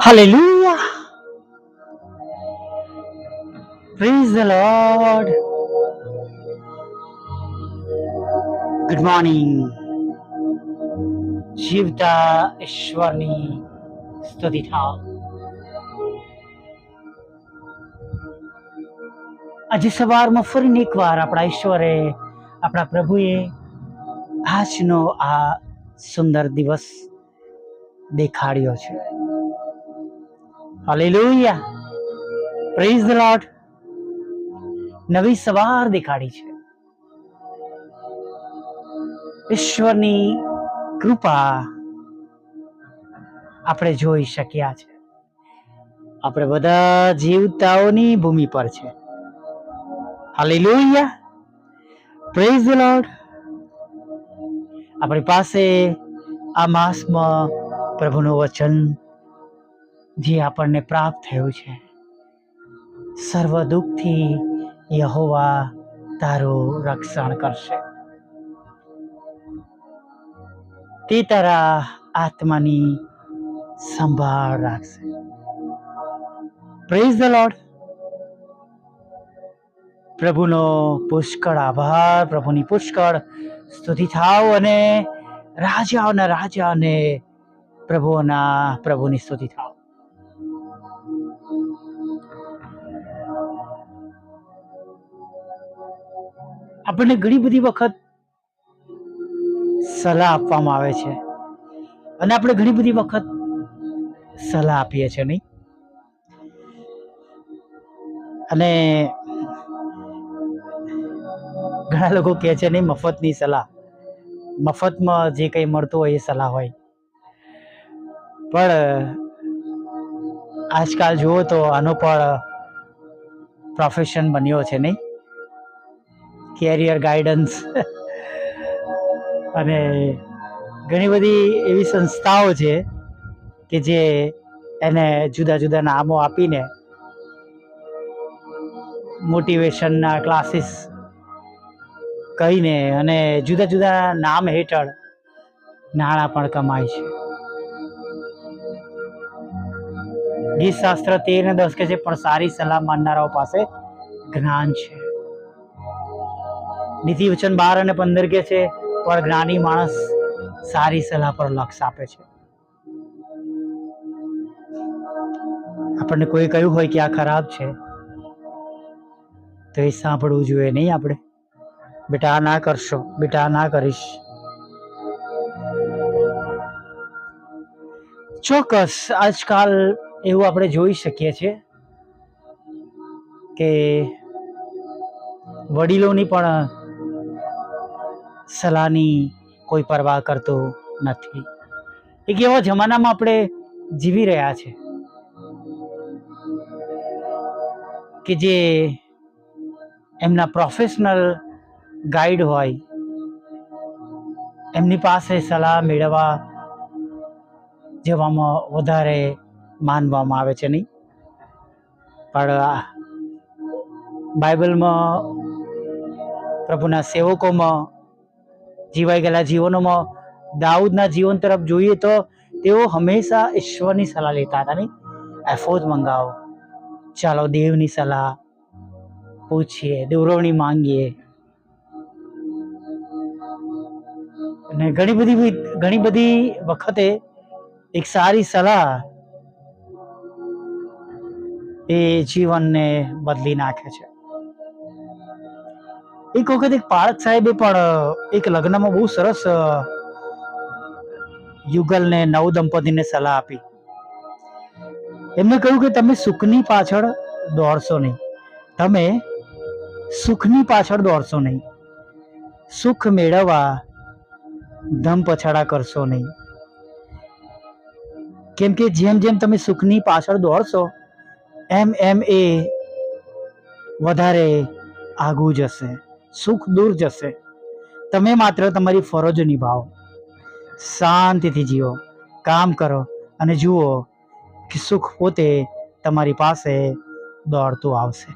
Hallelujah. Praise the Lord. Good morning. જીવતા ઈશ્વરની સ્તુતિ થાવ આજે સવારમાં ફરીને એકવાર આપણા ઈશ્વરે, આપણા પ્રભુએ આજનો આ સુંદર દિવસ દેખાડ્યો છે હાલેલુયા પ્રેઝ ધ લોર્ડ નવી સવાર દેખાડી છે. ઈશ્વરની કૃપા આપણે જોઈ શક્યા છે. આપણે બધા જીવતાઓની ભૂમિ પર છે. હાલેલુયા પ્રેઝ ધ લોર્ડ આપણી પાસે આ માસમાં પ્રભુનું વચન જે આપણને પ્રાપ્ત થયું છે. સર્વ દુઃખથી યહોવા તારું રક્ષણ કરશે. તે તારા આત્માની સંભાળ રાખશે. પ્રેઝ ધ લોર્ડ પ્રભુનો પુષ્કળ આભાર, પ્રભુની પુષ્કળ સ્તુતિ થાવ અને રાજાઓના રાજા અને પ્રભુઓના પ્રભુની સ્તુતિ થાવ. આપણને ઘણી બધી વખત સલાહ આપવામાં આવે છે. અને આપણે ઘણી બધી વખત સલાહ આપીએ છીએ નહીં. અને ઘણા લોકો કહે છે નહીં, મફતની સલાહ. મફતમાં જે કંઈ મળતું હોય એ સલાહ હોય. પણ આજકાલ જુઓ તો આનો પણ પ્રોફેશન બન્યો છે નહીં. Career guidance. અને ઘણી બધી એવી સંસ્થાઓ છે કે જે એને જુદા જુદા નામો આપીને મોટિવેશનના ક્લાસીસ કહીને અને જુદા જુદા નામ હેઠળ નાણાં પણ કમાય છે. ગીત શાસ્ત્ર તેર ને દસ કે છે, પણ સારી સલાહ માનનારાઓ પાસે જ્ઞાન છે. નીતિ વચન બાર અને પંદર કે છે, પણ જ્ઞાની માણસ સારી સલાહ પર લક્ષ આપે છે. આપણને કોઈ કહ્યું હોય કે આ ખરાબ છે, તો એ સાંભળવું જોઈએ નહીં આપણે. બેટા, આ ના કરશો, બેટા, આ ના કરીશ. ચોક્કસ આજકાલ એવું આપણે જોઈ શકીએ છીએ કે વડીલોની પણ સલાહની કોઈ પરવાહ કરતો નથી. એક એવા જમાનામાં આપણે જીવી રહ્યા છે કે જે એમના પ્રોફેશનલ ગાઈડ હોય, એમની પાસે સલાહ મેળવવા જવામાં વધારે માનવામાં આવે છે નહીં. પણ બાઇબલમાં પ્રભુના સેવકોમાં જીવાઈ ગયેલા જીવનોમાં દાઉદના જીવન તરફ જોઈએ તો તેઓ હંમેશા ઈશ્વરની સલાહ લેતા હતા નહીં? એફોજ મંગાવો. ચાલો દેવની સલાહ પૂછીએ દેવરવણી માંગીએ. અને ઘણી બધી ઘણી બધી વખતે એક સારી સલાહ એ જીવનને બદલી નાખે છે. એક વખત એક પાળક સાહેબે પણ એક લગ્નમાં બહુ સરસ યુગલને, નવ દંપતીને સલાહ આપી. એમને કહ્યું કે તમે સુખની પાછળ દોડશો નહીં. તમે સુખની પાછળ દોડશો નહીં. સુખ મેળવવા ધમ પછાડા કરશો નહીં. કેમ કે જેમ જેમ તમે સુખની પાછળ દોડશો, એમ એમ એ વધારે આગું જશે. સુખ દૂર જશે. તમે માત્ર તમારી ફરજો નિભાવો. શાંતિથી જીવો. કામ કરો અને જુઓ કે સુખ પોતે તમારી પાસે દોડતું આવશે.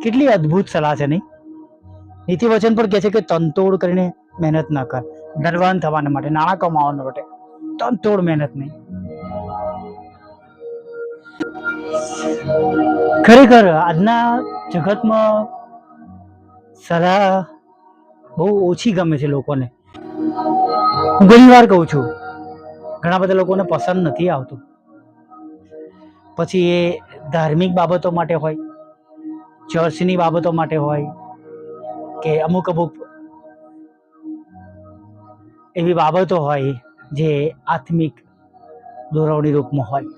કેટલી અદ્ભુત સલાહ છે નહીં? નીતિ વચન પણ કહે છે કે તનતોડ કરીને મહેનત ન કર. ધનવાન થવાના માટે, નાણાં કમાવાના માટે. તનતોડ મહેનત નહીં. ખરેખર આજના જગતમાં સલાહ બહુ ઓછી ગમે છે લોકોને. હું ઘણી વાર કહું છું, ઘણા બધા લોકોને પસંદ નથી આવતું. પછી એ ધાર્મિક બાબતો માટે હોય, ચર્ચની બાબતો માટે હોય, કે અમુક અમુક એવી બાબતો હોય જે આત્મિક દોરવણી રૂપમાં હોય.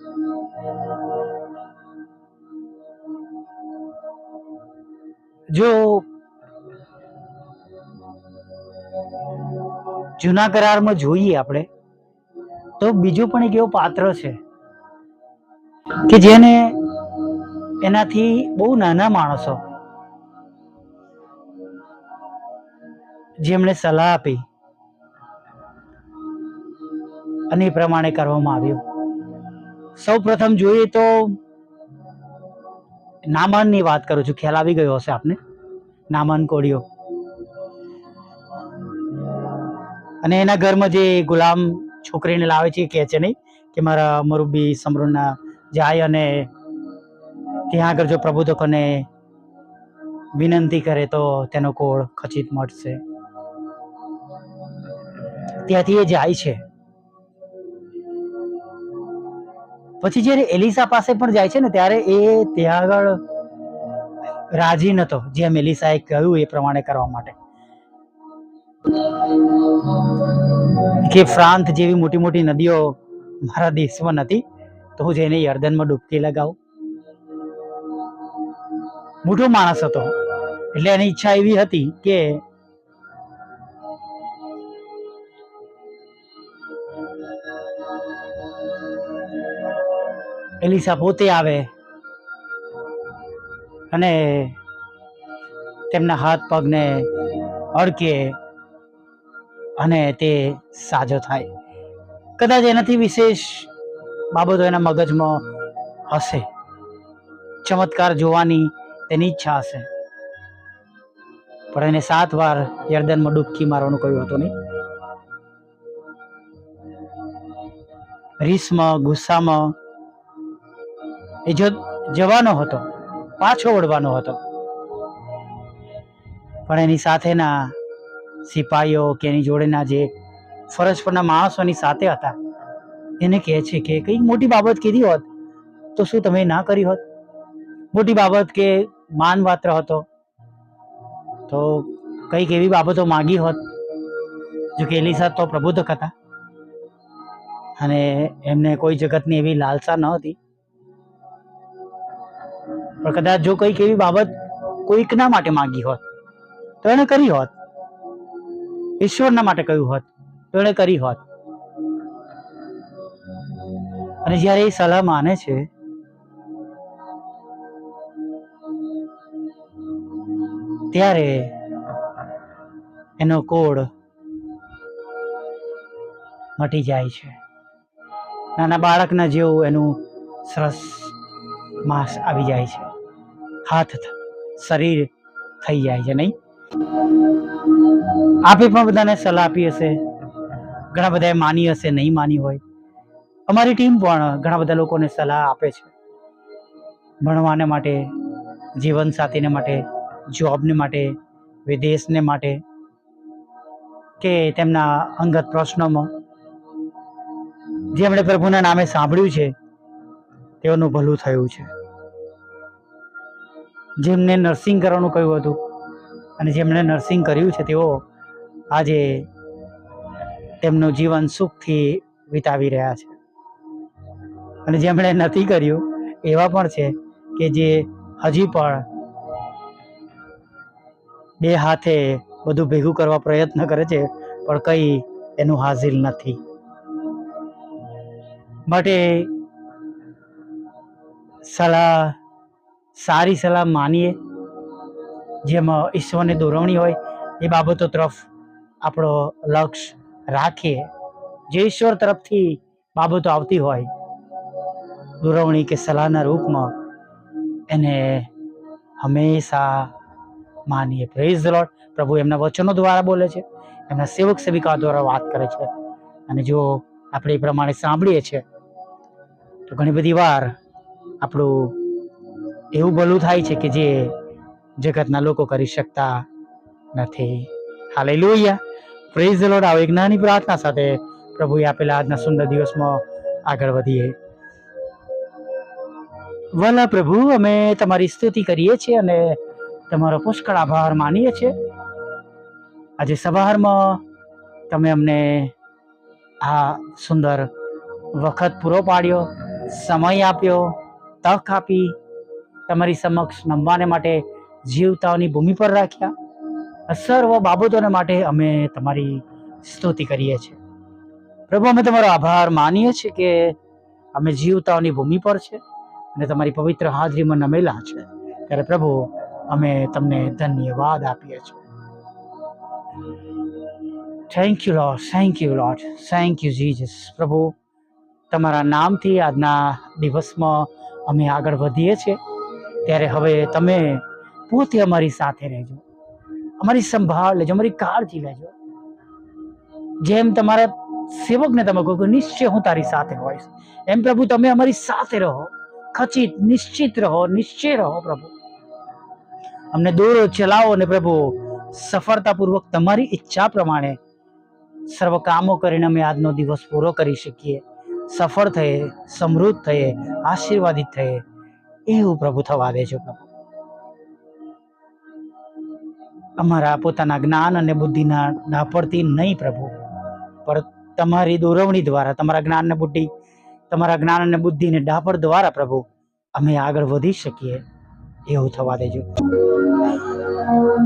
જો જૂના કરારમાં જોઈએ આપણે, તો બીજું પણ એક એવો પાત્ર છે કે જેને એનાથી બહુ નાના માણસો જેમણે સલાહ આપી અને એ પ્રમાણે કરવામાં આવ્યું. સૌ પ્રથમ જોઈએ તો નામાનની વાત કરું છું, ખ્યાલ આવી ગયો હશે આપને? નામાન કોળીઓ. અને એના ઘરમાં જે ગુલામ છોકરીને લાવે છે એ કહે છે નહીં કે મારા મરુબી સમરૂના જાય અને ત્યાં આગળ જો પ્રબોધકોને વિનંતી કરે તો તેનો કોળ ખચિત મળશે. ત્યાંથી એ જાય છે. પછી જ્યારે એલિસા પાસે પણ જાય છે ને ત્યારે એ ત્યાં આગળ રાજી નતો. જેમ એલિસાએ કહ્યું એ પ્રમાણે કરવા માટે. કે ફ્રાંત જેવી મોટી મોટી નદીઓ મારા દેશમાં નથી, તો હું જઈને યર્દનમાં ડૂબકી લગાવું. મોટો માણસ હતો એટલે એની ઈચ્છા એવી હતી કે એલિસા પોતે આવે અને તેમના હાથ પગને અડકે અને તે સાજો થાય. કદાચ એનાથી વિશેષ બાબતો એના મગજમાં હશે. ચમત્કાર જોવાની તેની ઈચ્છા હશે. પણ એને સાત વાર યર્દનમાં ડૂબકી મારવાનું કહ્યું હતું નહીં. રીસમાં, ગુસ્સામાં એ જો જવાનો હતો, પાછો વળવાનો હતો. પણ એની સાથેના સિપાહીઓ કે એની જોડેના જે ફરજ પરના માણસોની સાથે હતા, એને કહે છે કે કંઈક મોટી બાબત કીધી હોત, તો શું તમે ના કરી હોત? મોટી બાબત કે માન પાત્ર હતો, તો કંઈક એવી બાબતો માગી હોત, જો કે એલિસા તો પ્રબોધક હતા. અને એમને કોઈ જગતની એવી લાલસા ન હતી. પણ કદાચ જો કંઈક એવી બાબત કોઈકના માટે માગી હોત, તો એને કરી હોત. ઈશ્વરના માટે કહ્યું હોત તો એણે કરી હોત. અને જ્યારે એ સલાહ માને છે, ત્યારે એનો કોડ મટી જાય છે. નાના બાળકના જેવું એનું સરસ માંસ આવી જાય છે. હાથ શરીર થઈ જાય છે, નહીં? આપે પણ બધાને સલાહ આપી હશે. ઘણા બધાએ માની હશે, નહીં માની હોય. અમારી ટીમ પણ ઘણા બધા લોકોને સલાહ આપે છે. ભણવાને માટે જીવનસાથીને માટે, જોબને માટે, વિદેશને માટે કે તેમના અંગત પ્રશ્નોમાં. જેમણે પ્રભુના નામે સાંભળ્યું છે, તેઓનું ભલું થયું છે. જેમને નર્સિંગ કરવાનું કહ્યું હતું અને જેમણે નર્સિંગ કર્યું છે, તેઓ આજે તેમનું જીવન સુખથી વિતાવી રહ્યા છે. અને જેમણે નથી કર્યું, એવા પણ છે કે જે હજી પણ બે હાથે બધું ભેગું કરવા પ્રયત્ન કરે છે, પણ કંઈ એનું હાજિર નથી. માટે સલાહ, સારી સલાહ માનીએ. જેમાં ઈશ્વરની દોરવણી હોય, એ બાબતો તરફ આપણો લક્ષ્ય રાખીએ. જે ઈશ્વર તરફથી બાબતો આવતી હોય, દુરવણી કે સલાહના રૂપમાં, એને હંમેશા માનીએ. પ્રેઝ લોટ પ્રભુ એમના વચનો દ્વારા બોલે છે. એમના સેવક સેવિકા દ્વારા વાત કરે છે. અને જો આપણે એ પ્રમાણે સાંભળીએ છીએ તો ઘણી બધી વાર આપણું એવું ભલું થાય છે કે જે જગતના લોકો કરી શકતા નથી. હાલે લોહિયા પ્રેઝ લોડ આવો એક નાની પ્રાર્થના સાથે પ્રભુએ આપેલા આજના સુંદર દિવસમાં આગળ વધીએ. વાલા પ્રભુ, અમે તમારી સ્તુતિ કરીએ છીએ અને તમારો પુષ્કળ આભાર માનીએ છીએ. આજે સવારમાં તમે અમને આ સુંદર વખત પૂરો પાડ્યો, સમય આપ્યો, તક આપી, તમારી સમક્ષ નમવાને માટે જીવતાઓની ભૂમિ પર રાખ્યા. સર્વ બાબતોને માટે અમે તમારી સ્તુતિ કરીએ છીએ. પ્રભુ, અમે તમારો આભાર માનીએ છીએ કે અમે જીવતાઓની ભૂમિ પર છે અને તમારી પવિત્ર હાજરીમાં નમેલા છે. ત્યારે પ્રભુ, અમે તમને ધન્યવાદ આપીએ છીએ. Thank you lord thank you lord thank you Jesus પ્રભુ, તમારા નામથી આજના દિવસમાં અમે આગળ વધીએ છીએ. ત્યારે હવે તમે પોતે અમારી સાથે રહેજો. અમારી સંભાળ લેજો, અમારી કાળજી લેજો. જેમ તમારા સેવકને તમે કહો કે નિશ્ચય હું તારી સાથે હોઈશ. એમ પ્રભુ તમે અમારી સાથે રહો. ખચિત, નિશ્ચિત રહો, નિશ્ચય રહો પ્રભુ. અમને દોરો ચલાવો ને પ્રભુ, સફળતાપૂર્વક તમારી ઈચ્છા પ્રમાણે સર્વ કામો કરીને અમે આજનો દિવસ પૂરો કરી શકીએ. સફળ થઈએ સમૃદ્ધ થઈએ આશીર્વાદિત થઈએ એવું પ્રભુ થવા દેજો પ્રભુ. અમારા પોતાના જ્ઞાન અને બુદ્ધિના ડાપડથી નહીં પ્રભુ. પણ તમારી દોરવણી દ્વારા, તમારા જ્ઞાન અને બુદ્ધિ, તમારા જ્ઞાન અને બુદ્ધિને ડાપણ દ્વારા પ્રભુ, અમે આગળ વધી શકીએ એવું થવા દેજો.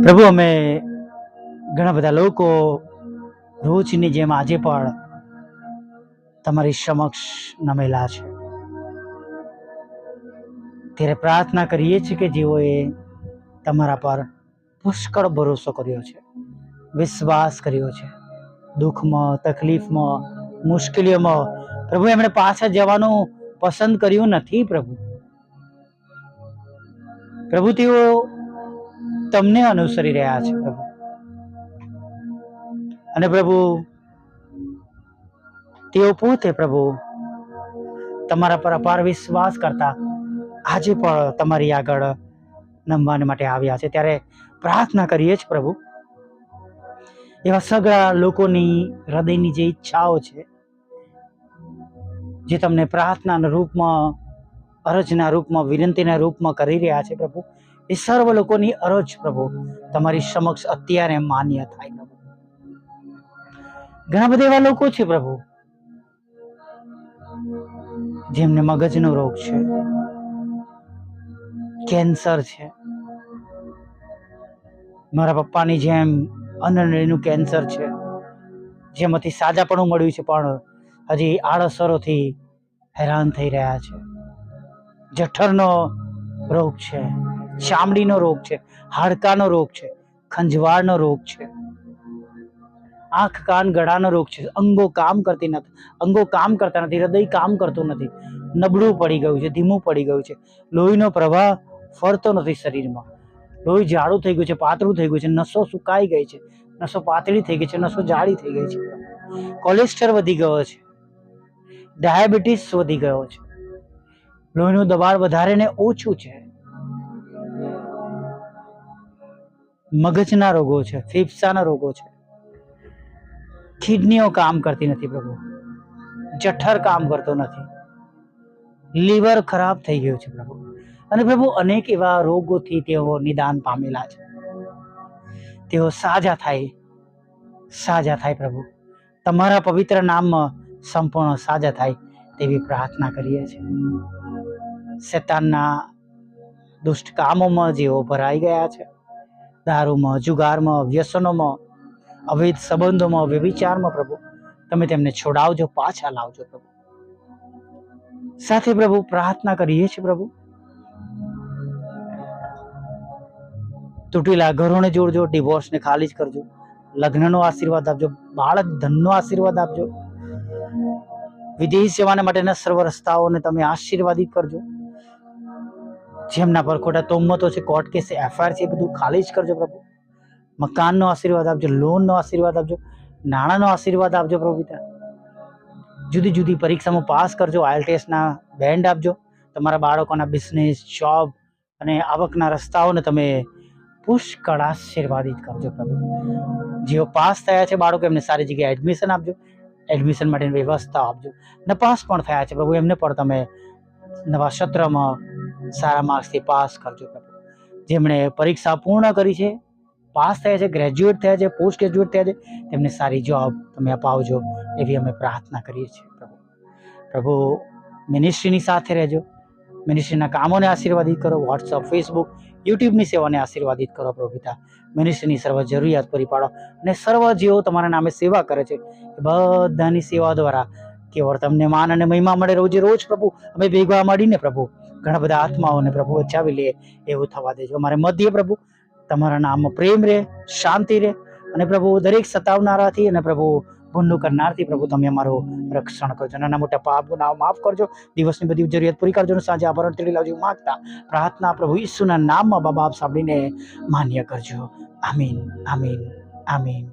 પ્રભુ, અમે ઘણા બધા લોકો રોજની જેમ આજે પણ તમારી સમક્ષ નમેલા છે. ત્યારે પ્રાર્થના કરીએ છીએ કે જેઓએ તમારા પર પુષ્કળ ભરોસો કર્યો છે. વિશ્વાસ કર્યો છે. દુઃખમાં, તકલીફમાં, મુશ્કેલીઓમાં પ્રભુ એમણે પાછા જવાનું પસંદ કર્યું નથી પ્રભુ. પ્રભુ, તેઓ તમને અનુસરી રહ્યા છે પ્રભુ. અને પ્રભુ, તેઓ પોતે પ્રભુ તમારા પર અપાર વિશ્વાસ કરતા આજે પણ તમારી આગળ નમવાને માટે આવ્યા છે. ત્યારે પ્રાર્થના કરીએ છીએ પ્રભુ. એવા સગળા લોકોની હૃદયની જે ઈચ્છાઓ છે, જે તમને પ્રાર્થનાના રૂપમાં, અરજના રૂપમાં, વિનંતીના રૂપમાં કરી રહ્યા છે પ્રભુ, એ સર્વ લોકોની અરજ પ્રભુ, તમારી સમક્ષ અત્યારે માન્ય થાય પ્રભુ. ઘણા બધા એવા લોકો છે પ્રભુ, જેમને મગજનો રોગ છે કેન્સર છે મારા પપ્પાની જેમ અનનળીનું કેન્સર છે. જેમાંથી સાજાપણું મળ્યું છે, પણ હજી આડઅસરોથી હેરાન થઈ રહ્યા છે. જઠરનો રોગ છે, ચામડીનો રોગ છે, હાડકાનો રોગ છે, ખંજવાળનો રોગ છે. આંખ, કાન, ગળાનો રોગ છે. અંગો કામ કરતી નથી, અંગો કામ કરતા નથી, હૃદય કામ કરતું નથી. નબળું પડી ગયું છે, ધીમું પડી ગયું છે. લોહીનો પ્રવાહ ફરતો નથી શરીરમાં. લોહી જાડું થઈ ગયું છે, પાતળું થઈ ગયું છે, નસો સુકાઈ ગઈ છે, નસો પાતળી થઈ ગઈ છે, નસો જાડી થઈ ગઈ છે. કોલેસ્ટર વધી ગયો છે ડાયાબિટીસ વધી ગયો છે, લોહીનું દબાણ વધારે ને ઓછું છે, મગજના રોગો છે, ફેફસાના રોગો છે. કિડનીઓ કામ કરતી નથી પ્રભુ, જઠર કામ કરતો નથી. લીવર ખરાબ થઈ ગયું છે પ્રભુ. અને પ્રભુ, અનેક એવા રોગોથી તેઓ નિદાન પામેલા છે. તેઓ સાજા થાય સાજા થાય પ્રભુ. તમારા પવિત્ર નામમાં સંપૂર્ણ સાજા થાય તેવી પ્રાર્થના કરીએ છીએ. શેતાનના દુષ્ટ કામોમાં જેઓ ભરાઈ ગયા છે, દારૂમાં, જુગારમાં, વ્યસનોમાં, અવૈધ સંબંધોમાં, વ્યભિચારમાં પ્રભુ, તમે તેમને છોડાવજો, પાછા લાવજો પ્રભુ. સાથે પ્રભુ પ્રાર્થના કરીએ છીએ પ્રભુ. તૂટેલા ઘરોને જોડજો ડિવોર્સને ખાલી જ કરજો. લગ્નનો આશીર્વાદ આપજો, બાળક ધનનો આશીર્વાદ આપજો. વિદેશ સેવાને માટેના સર્વ રસ્તાઓને તમે આશીર્વાદિત કરજો. જેમના પર ખોટા તોમતો છે કોર્ટ કેસ છે એફઆઈઆર છે, એ બધું ખાલી જ કરજો પ્રભુ. મકાનનો આશીર્વાદ આપજો લોનનો આશીર્વાદ આપજો, નાણાંનો આશીર્વાદ આપજો પ્રભુ પિતા. જુદી જુદી પરીક્ષામાં પાસ કરજો ટેસ્ટના બેન્ડ આપજો. તમારા બાળકોના બિઝનેસ જોબ અને આવકના રસ્તાઓને તમે પુષ્કળ આશીર્વાદિત કરજો પ્રભુ. જેઓ પાસ થયા છે બાળકો, એમને સારી જગ્યાએ એડમિશન આપજો. એડમિશન માટેની વ્યવસ્થા આપજો. નપાસ પણ થયા છે પ્રભુ, એમને પણ તમે નવા સત્રમાં સારા માર્ક્સથી પાસ કરજો પ્રભુ. જેમણે પરીક્ષા પૂર્ણ કરી છે, પાસ થયા છે ગ્રેજ્યુએટ થયા છે પોસ્ટ ગ્રેજ્યુએટ થયા છે, તેમને સારી જોબ તમે અપાવજો એવી અમે પ્રાર્થના કરીએ છીએ પ્રભુ. પ્રભુ મિનિસ્ટ્રીની સાથે રહેજો. મિનિસ્ટ્રીના કામોને આશીર્વાદિત કરો. વોટ્સઅપ ફેસબુક યુટ્યુબની સેવાને આશીર્વાદિત કરો પ્રભુ પિતા મિનિસ્ટ્રીની સર્વ જરૂરિયાત પૂરી પાડો અને સર્વ જેઓ તમારા નામે સેવા કરે છે. એ બધાની સેવા દ્વારા કેવળ તમને માન અને મહિમા મળે. રોજે રોજ પ્રભુ, અમે ભેગા મળીને પ્રભુ, ઘણા બધા આત્માઓને પ્રભુ બચાવી લે એવું થવા દેજો. અમારે મધ્ય પ્રભુ. તમારા નામમાં પ્રેમ રહે, શાંતિ રહે અને પ્રભુ દરેક સતાવનારાથી અને પ્રભુ ભૂંડું કરનારથી પ્રભુ તમે અમારું રક્ષણ કરજો. નાના મોટા પાપ ગુનાઓ માફ કરજો. દિવસની બધી જરૂરિયાત પૂરી કરજો અને સાંજે આભરણ તેડી લાવજો. માગતા પ્રાર્થના પ્રભુ ઈસુના નામમાં બાબા આપ સાંભળીને માન્ય કરજો. આમીન આમીન આમીન.